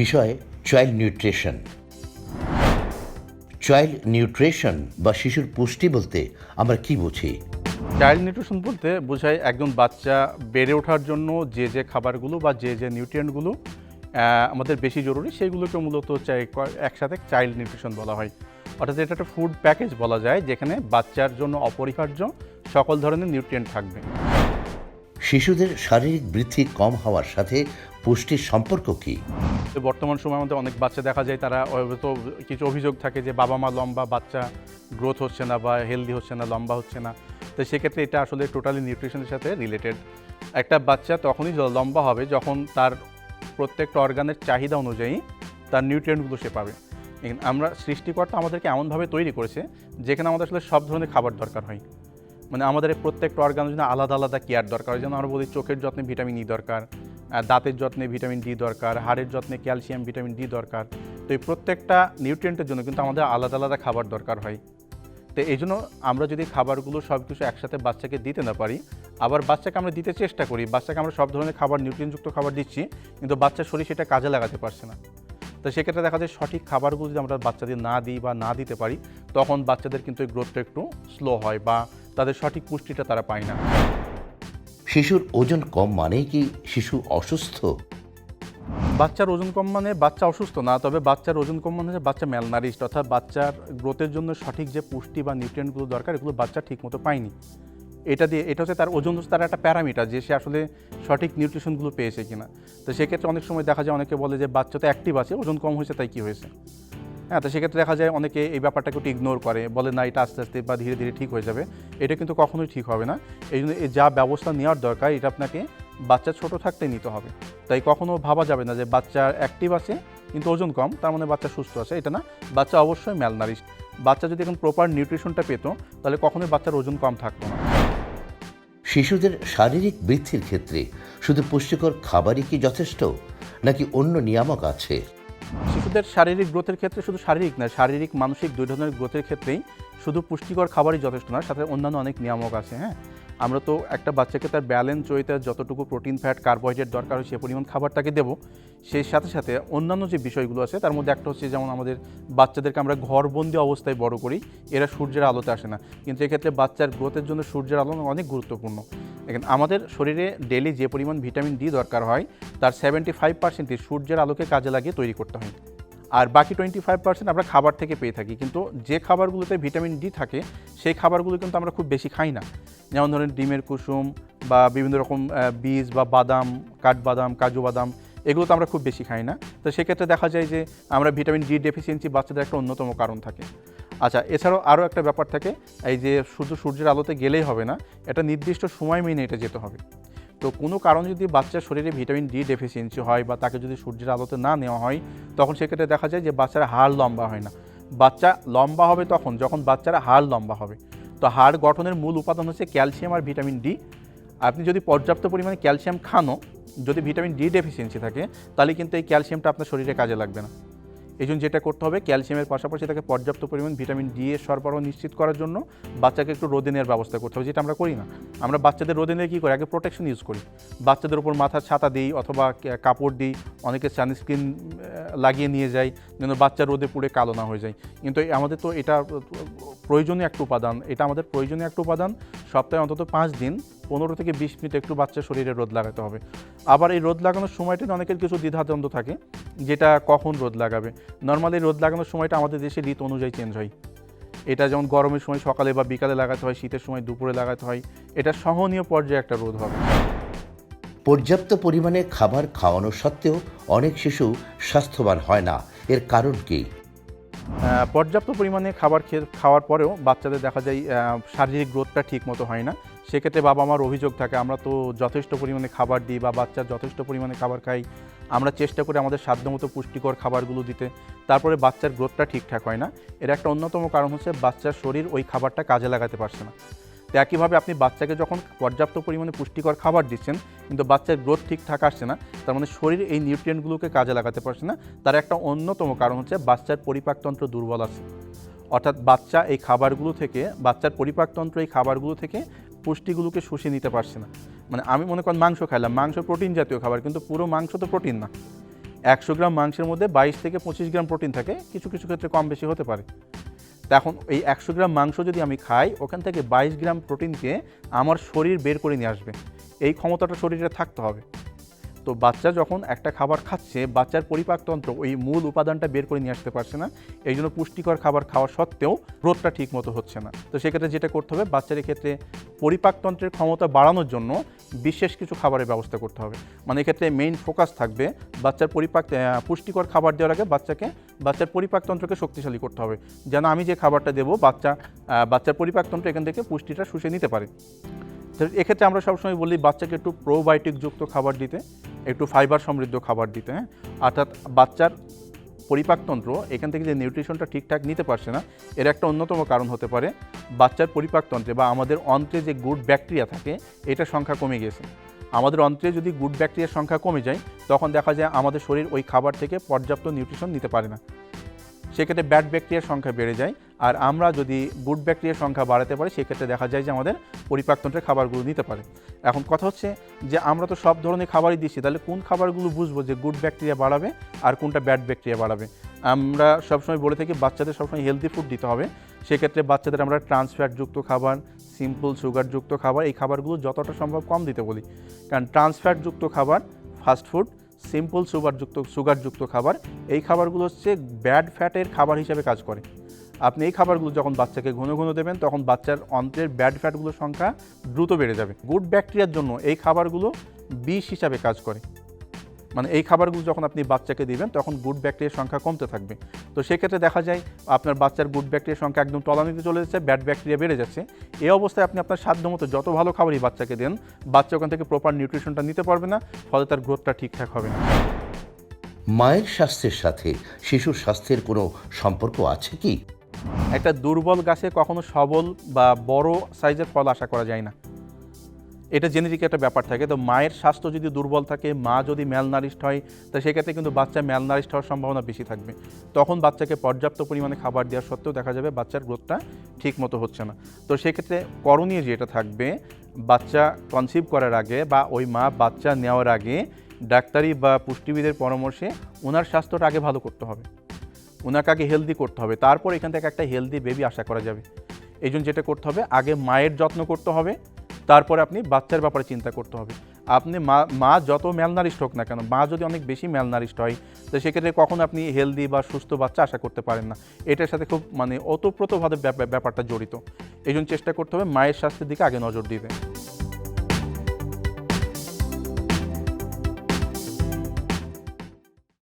বিষয় child nutrition child nutrition বা শিশুর পুষ্টি বলতে আমরা কি বুঝি? চাইল্ড নিউট্রিশন বলতে বোঝায় একজন বাচ্চা বেড়ে ওঠার জন্য যে যে খাবারগুলো বা যে যে নিউট্রিয়েন্টগুলো আমাদের বেশি জরুরি সেইগুলোকে মূলত চাই একসাথে চাইল্ড নিউট্রিশন বলা হয়। অর্থাৎ এটা একটা ফুড প্যাকেজ বলা যায় যেখানে বাচ্চার জন্য অপরিহার্য সকল ধরনের নিউট্রিয়েন্ট থাকবে। শিশুদের শারীরিক বৃদ্ধি কম হওয়ার সাথে পুষ্টির সম্পর্ক কি? বর্তমান সময়ে আমাদের অনেক বাচ্চা দেখা যায়, তারা হয়তো কিছু অভিযোগ থাকে যে বাবা মা লম্বা, বাচ্চা গ্রোথ হচ্ছে না বা হেলদি হচ্ছে না, লম্বা হচ্ছে না। তো সেক্ষেত্রে এটা আসলে টোটালি নিউট্রিশনের সাথে রিলেটেড একটা বাচ্চা তখনই লম্বা হবে যখন তার প্রত্যেকটা অর্গানের চাহিদা অনুযায়ী তার নিউট্রিয়েন্টগুলো সে পাবে। আমরা সৃষ্টিকর্তা আমাদেরকে এমনভাবে তৈরি করেছে, যেখানে আমাদের আসলে সব ধরনের খাবার দরকার হয়। মানে আমাদের প্রত্যেকটা অর্গানের জন্য আলাদা আলাদা কেয়ার দরকার। যেমন আমরা বলি চোখের যত্নে ভিটামিন ই দরকার আহ, দাঁতের যত্নে ভিটামিন ডি দরকার হাড়ের যত্নে ক্যালসিয়াম ভিটামিন ডি দরকার। তো এই প্রত্যেকটা নিউট্রিয়েন্টের জন্য কিন্তু আমাদের আলাদা আলাদা খাবার দরকার হয়। তো এই জন্য আমরা যদি খাবারগুলো সব কিছু একসাথে বাচ্চাকে দিতে না পারি আবার বাচ্চাকে আমরা দিতে চেষ্টা করি বাচ্চাকে আমরা সব ধরনের খাবার নিউট্রিয়েন্টযুক্ত খাবার দিচ্ছি কিন্তু বাচ্চার শরীর সেটা কাজে লাগাতে পারছে না। তো সেক্ষেত্রে দেখা যায় সঠিক খাবারগুলো যদি আমরা বাচ্চাদের না দিই বা না দিতে পারি তখন বাচ্চাদের কিন্তু এই গ্রোথটা একটু স্লো হয় বা তাদের সঠিক পুষ্টিটা তারা পায় না। শিশুর ওজন কম মানেই কি শিশু অসুস্থ? বাচ্চার ওজন কম মানে বাচ্চা অসুস্থ না তবে বাচ্চার ওজন কম মানে হচ্ছে বাচ্চা ম্যালনারিস্ট অর্থাৎ বাচ্চার গ্রোথের জন্য সঠিক যে পুষ্টি বা নিউট্রিয়েন্টগুলো দরকার এগুলো বাচ্চা ঠিকমতো পায়নি। এটা দিয়ে এটা হচ্ছে তার ওজন হচ্ছে তার একটা প্যারামিটার যে সে আসলে সঠিক নিউট্রিশনগুলো পেয়েছে কিনা। তো সেক্ষেত্রে অনেক সময় দেখা যায় অনেকে বলে যে বাচ্চা তো অ্যাক্টিভ আছে ওজন কম হয়েছে তাই কি হয়েছে? হ্যাঁ তো সেক্ষেত্রে দেখা যায় অনেকে এই ব্যাপারটাকে একটু ইগনোর করে, বলে, না, এটা আস্তে আস্তে বা ধীরে ধীরে ঠিক হয়ে যাবে। এটা কিন্তু কখনোই ঠিক হবে না। এই জন্য যা ব্যবস্থা নেওয়ার দরকার, এটা আপনাকে বাচ্চা ছোট থাকতে নিতে হবে। তাই কখনো ভাবা যাবে না যে বাচ্চা অ্যাক্টিভ আছে, কিন্তু ওজন কম, তার মানে বাচ্চা সুস্থ আছে। এটা না, বাচ্চা অবশ্যই ম্যালনারিস্ট বাচ্চা যদি এখন প্রপার নিউট্রিশনটা পেত, তাহলে কখনোই বাচ্চার ওজন কম থাকতো না। শিশুদের শারীরিক বৃদ্ধির ক্ষেত্রে শুধু পুষ্টিকর খাবারই কি যথেষ্ট, নাকি অন্য নিয়ামক আছে? শিশুদের শারীরিক গ্রোথের ক্ষেত্রে শুধু শারীরিক না, শারীরিক, মানসিক দুই ধরনের গ্রোথের ক্ষেত্রেই শুধু পুষ্টিকর খাবারই যথেষ্ট না, সাথে অন্যান্য অনেক নিয়ামক আছে হ্যাঁ? আমরা তো একটা বাচ্চাকে তার ব্যালেন্স ওয়েতে যতটুকু প্রোটিন, ফ্যাট, কার্বোহাইড্রেট দরকার হয় সে পরিমাণ খাবার তাকে দেবো। সেই সাথে সাথে অন্যান্য যে বিষয়গুলো আছে, তার মধ্যে একটা হচ্ছে যেমন আমাদের বাচ্চাদেরকে আমরা ঘরবন্দি অবস্থায় বড় করি, এরা সূর্যের আলোতে আসে না। কিন্তু এক্ষেত্রে বাচ্চার গ্রোথের জন্য সূর্যের আলো অনেক গুরুত্বপূর্ণ। এখন আমাদের শরীরে ডেলি যে পরিমাণ ভিটামিন ডি দরকার হয়, তার সেভেন্টি ফাইভ পার্সেন্টই সূর্যের আলোকে কাজে লাগিয়ে তৈরি করতে হয়। আর বাকি টোয়েন্টি ফাইভ পার্সেন্ট আমরা খাবার থেকে পেয়ে থাকি। কিন্তু যে খাবারগুলোতে ভিটামিন ডি থাকে, সেই খাবারগুলো কিন্তু আমরা খুব বেশি খাই না। যেমন ধরেন ডিমের কুসুম বা বিভিন্ন রকম বীজ বা বাদাম, কাঠবাদাম, কাজু বাদাম, এগুলো তো আমরা খুব বেশি খাই না। তো সেক্ষেত্রে দেখা যায় যে আমরা ভিটামিন ডি ডেফিসিয়েন্সি বাচ্চাদের একটা অন্যতম কারণ থাকে। আচ্ছা এছাড়াও আরও একটা ব্যাপার থাকে, এই যে শুধু সূর্যের আলোতে গেলেই হবে না, এটা নির্দিষ্ট সময় মেনে এটা যেতে হবে। তো কোনো কারণে যদি বাচ্চার শরীরে ভিটামিন ডি ডেফিসিয়েন্সি হয় বা তাকে যদি সূর্যের আলোতে না নেওয়া হয়, তখন সেক্ষেত্রে দেখা যায় যে বাচ্চার হাড় লম্বা হয় না। বাচ্চা লম্বা হবে তখন, যখন বাচ্চার হাড় লম্বা হবে। তো হাড় গঠনের মূল উপাদান হচ্ছে ক্যালসিয়াম আর ভিটামিন ডি। আপনি যদি পর্যাপ্ত পরিমাণে ক্যালসিয়াম খানো যদি ভিটামিন ডি ডেফিসিয়েন্সি থাকে, তাহলে কিন্তু এই ক্যালসিয়ামটা আপনার শরীরে কাজে লাগবে না। এই জন্য যেটা করতে হবে, ক্যালসিয়ামের পাশাপাশি তাকে পর্যাপ্ত পরিমাণ ভিটামিন ডি এর সরবরাহ নিশ্চিত করার জন্য বাচ্চাকে একটু রোদে নেওয়ার ব্যবস্থা করতে হবে, যেটা আমরা করি না। আমরা বাচ্চাদের রোদে নিয়ে কী করি? আগে প্রোটেকশন ইউজ করি। বাচ্চাদের ওপর মাথার ছাতা দিই অথবা কাপড় দিই, অনেকে সানস্ক্রিন লাগিয়ে নিয়ে যাই যেন বাচ্চা রোদে পুড়ে কালো না হয়ে যায়। কিন্তু আমাদের তো এটা প্রয়োজনীয় একটা উপাদান। এটা আমাদের প্রয়োজনীয় একটা উপাদান। সপ্তাহে অন্তত পাঁচ দিন, পনেরো থেকে বিশ মিনিট একটু বাচ্চার শরীরে রোদ লাগাতে হবে। আবার এই রোদ লাগানোর সময়টা অনেকের কিছু দ্বিধাদ্বন্দ্ব থাকে, যেটা কখন রোদ লাগাবে। নর্মালি রোদ লাগানোর সময়টা আমাদের দেশে ঋতু অনুযায়ী চেঞ্জ হয়। এটা যেমন গরমের সময় সকালে বা বিকালে লাগাতে হয়, শীতের সময় দুপুরে লাগাতে হয়। এটা সহনীয় পর্যায়ে একটা রোদ হবে। পর্যাপ্ত পরিমাণে খাবার খাওয়ানো সত্ত্বেও অনেক শিশু স্বাস্থ্যবান হয় না। এর কারণ কি? পর্যাপ্ত পরিমাণে খাবার খেয়ে খাওয়ার পরেও বাচ্চাদের দেখা যায় শারীরিক গ্রোথটা ঠিক মতো হয় না। সেক্ষেত্রে বাবা মার অভিযোগ থাকে, আমরা তো যথেষ্ট পরিমাণে খাবার দিই বা বাচ্চা যথেষ্ট পরিমাণে খাবার খাই। আমরা চেষ্টা করি আমাদের সাধ্যমতো পুষ্টিকর খাবারগুলো দিতে। তারপরে বাচ্চার গ্রোথটা ঠিকঠাক হয় না। এর একটা অন্যতম কারণ হচ্ছে বাচ্চার শরীর ওই খাবারটা কাজে লাগাতে পারছে না। তো একইভাবে আপনি বাচ্চাকে যখন পর্যাপ্ত পরিমাণে পুষ্টিকর খাবার দিচ্ছেন, কিন্তু বাচ্চার গ্রোথ ঠিকঠাক আসছে না, তার মানে শরীর এই নিউট্রিয়েন্টগুলোকে কাজে লাগাতে পারছে না, তার একটা অন্যতম কারণ হচ্ছে বাচ্চার পরিপাকতন্ত্র দুর্বল আছে। অর্থাৎ বাচ্চা এই খাবারগুলো থেকে, বাচ্চার পরিপাকতন্ত্র এই খাবারগুলো থেকে পুষ্টিগুলোকে শুষে নিতে পারছে না। মানে আমি মনে করেন মাংস খাইলাম, মাংস প্রোটিন জাতীয় খাবার, কিন্তু পুরো মাংস তো প্রোটিন না। একশো গ্রাম মাংসের মধ্যে বাইশ থেকে পঁচিশ গ্রাম প্রোটিন থাকে, কিছু কিছু ক্ষেত্রে কম বেশি হতে পারে। তা এখন এই একশো গ্রাম মাংস যদি আমি খাই, ওখান থেকে বাইশ গ্রাম প্রোটিনকে আমার শরীর বের করে নিয়ে আসবে। এই ক্ষমতাটা শরীরে থাকতে হবে। তো বাচ্চা যখন একটা খাবার খাচ্ছে, বাচ্চার পরিপাকতন্ত্র ওই মূল উপাদানটা বের করে নিয়ে আসতে পারছে না। এই জন্য পুষ্টিকর খাবার খাওয়া সত্ত্বেও গ্রোথটা ঠিক মতো হচ্ছে না। তো সেক্ষেত্রে যেটা করতে হবে, বাচ্চার ক্ষেত্রে পরিপাকতন্ত্রের ক্ষমতা বাড়ানোর জন্য বিশেষ কিছু খাবারের ব্যবস্থা করতে হবে। মানে এক্ষেত্রে মেইন ফোকাস থাকবে বাচ্চার পরিপাক পুষ্টিকর খাবার দেওয়ার আগে বাচ্চাকে, বাচ্চার পরিপাকতন্ত্রকে শক্তিশালী করতে হবে। যেন আমি যে খাবারটা দেবো, বাচ্চা বাচ্চার পরিপাকতন্ত্র এখান থেকে পুষ্টিটা শুষে নিতে পারে। এক্ষেত্রে আমরা সবসময় বলি বাচ্চাকে একটু প্রোবায়োটিক যুক্ত খাবার দিতে, একটু ফাইবার সমৃদ্ধ খাবার দিতে হ্যাঁ? অর্থাৎ বাচ্চার পরিপাকতন্ত্র এখান থেকে যে নিউট্রিশনটা ঠিকঠাক নিতে পারছে না, এর একটা অন্যতম কারণ হতে পারে বাচ্চার পরিপাকতন্ত্রে বা আমাদের অন্ত্রে যে গুড ব্যাকটেরিয়া থাকে এটার সংখ্যা কমে গেছে আমাদের অন্ত্রে যদি গুড ব্যাকটেরিয়ার সংখ্যা কমে যায়, তখন দেখা যায় আমাদের শরীর ওই খাবার থেকে পর্যাপ্ত নিউট্রিশন নিতে পারে না। সেক্ষেত্রে ব্যাড ব্যাকটেরিয়ার সংখ্যা বেড়ে যায়। আর আমরা যদি গুড ব্যাকটেরিয়ার সংখ্যা বাড়াতে পারি, সেক্ষেত্রে দেখা যায় যে আমাদের পরিপাকতন্ত্রের খাবারগুলো নিতে পারে। এখন কথা হচ্ছে যে আমরা তো সব ধরনের খাবারই দিচ্ছি, তাহলে কোন খাবারগুলো বুঝব যে গুড ব্যাকটেরিয়া বাড়াবে আর কোনটা ব্যাড ব্যাকটেরিয়া বাড়াবে? আমরা সবসময় বলে থাকি বাচ্চাদের সবসময় হেলদি ফুড দিতে হবে। সেক্ষেত্রে বাচ্চাদের আমরা ট্রান্সফ্যাটযুক্ত খাবার সিম্পল সুগারযুক্ত খাবার, এই খাবারগুলো যতটা সম্ভব কম দিতে বলি। কারণ ট্রান্সফ্যাটযুক্ত খাবার ফাস্টফুড সিম্পল সুগারযুক্ত সুগারযুক্ত খাবার। এই খাবারগুলো হচ্ছে ব্যাড ফ্যাটের খাবার হিসেবে কাজ করে। আপনি এই খাবারগুলো যখন বাচ্চাকে ঘন ঘন দেবেন, তখন বাচ্চার অন্ত্রের ব্যাড ফ্যাটগুলোর সংখ্যা দ্রুত বেড়ে যাবে। গুড ব্যাকটেরিয়ার জন্য এই খাবারগুলো বিষ হিসাবে কাজ করে। মানে এই খাবারগুলো যখন আপনি বাচ্চাকে দিবেন তখন গুড ব্যাকটেরিয়ার সংখ্যা কমতে থাকবে। তো সেক্ষেত্রে দেখা যায় আপনার বাচ্চার গুড ব্যাকটেরিয়ার সংখ্যা একদম তলানিতে চলে যাচ্ছে ব্যাড ব্যাকটেরিয়া বেড়ে যাচ্ছে। এই অবস্থায় আপনি আপনার সাধ্যমতো যত ভালো খাবারই বাচ্চাকে দেন বাচ্চা ওখান থেকে প্রপার নিউট্রিশনটা নিতে পারবে না ফলে তার গ্রোথটা ঠিকঠাক হবে না। মায়ের স্বাস্থ্যের সাথে শিশুর স্বাস্থ্যের কোনো সম্পর্ক আছে কি? একটা দুর্বল গাছে কখনো সবল বা বড় সাইজের ফল আশা করা যায় না। এটা জেনেটিক একটা ব্যাপার থাকে। তো মায়ের স্বাস্থ্য যদি দুর্বল থাকে, মা যদি ম্যালনারিস্ট হয়, তা সেক্ষেত্রে কিন্তু বাচ্চা ম্যালনারিস্ট হওয়ার সম্ভাবনা বেশি থাকবে। তখন বাচ্চাকে পর্যাপ্ত পরিমাণে খাবার দেওয়া সত্ত্বেও দেখা যাবে বাচ্চার গ্রোথটা ঠিক মতো হচ্ছে না। তো সেক্ষেত্রে করণীয় যেটা থাকবে, বাচ্চা কনসিভ করার আগে বা ওই মা বাচ্চা নেওয়ার আগে ডাক্তারি বা পুষ্টিবিদের পরামর্শে ওনার স্বাস্থ্যটা আগে ভালো করতে হবে। ওনাকে আগে হেলদি করতে হবে। তারপর এখান থেকে একটা হেলদি বেবি আশা করা যাবে। এই জন্য যেটা করতে হবে, আগে মায়ের যত্ন করতে হবে তারপরে আপনি বাচ্চার ব্যাপারে চিন্তা করতে হবে। আপনি মা মা যত ম্যালনারিস্ট হোক না কেন, মা যদি অনেক বেশি ম্যালনারিস্ট হয়, তো সেক্ষেত্রে কখনো আপনি হেলদি বা সুস্থ বাচ্চা আশা করতে পারেন না। এটার সাথে খুব মানে ওতপ্রোতভাবে ব্যাপারটা জড়িত। এই চেষ্টা করতে হবে মায়ের স্বাস্থ্যের দিকে আগে নজর দিবে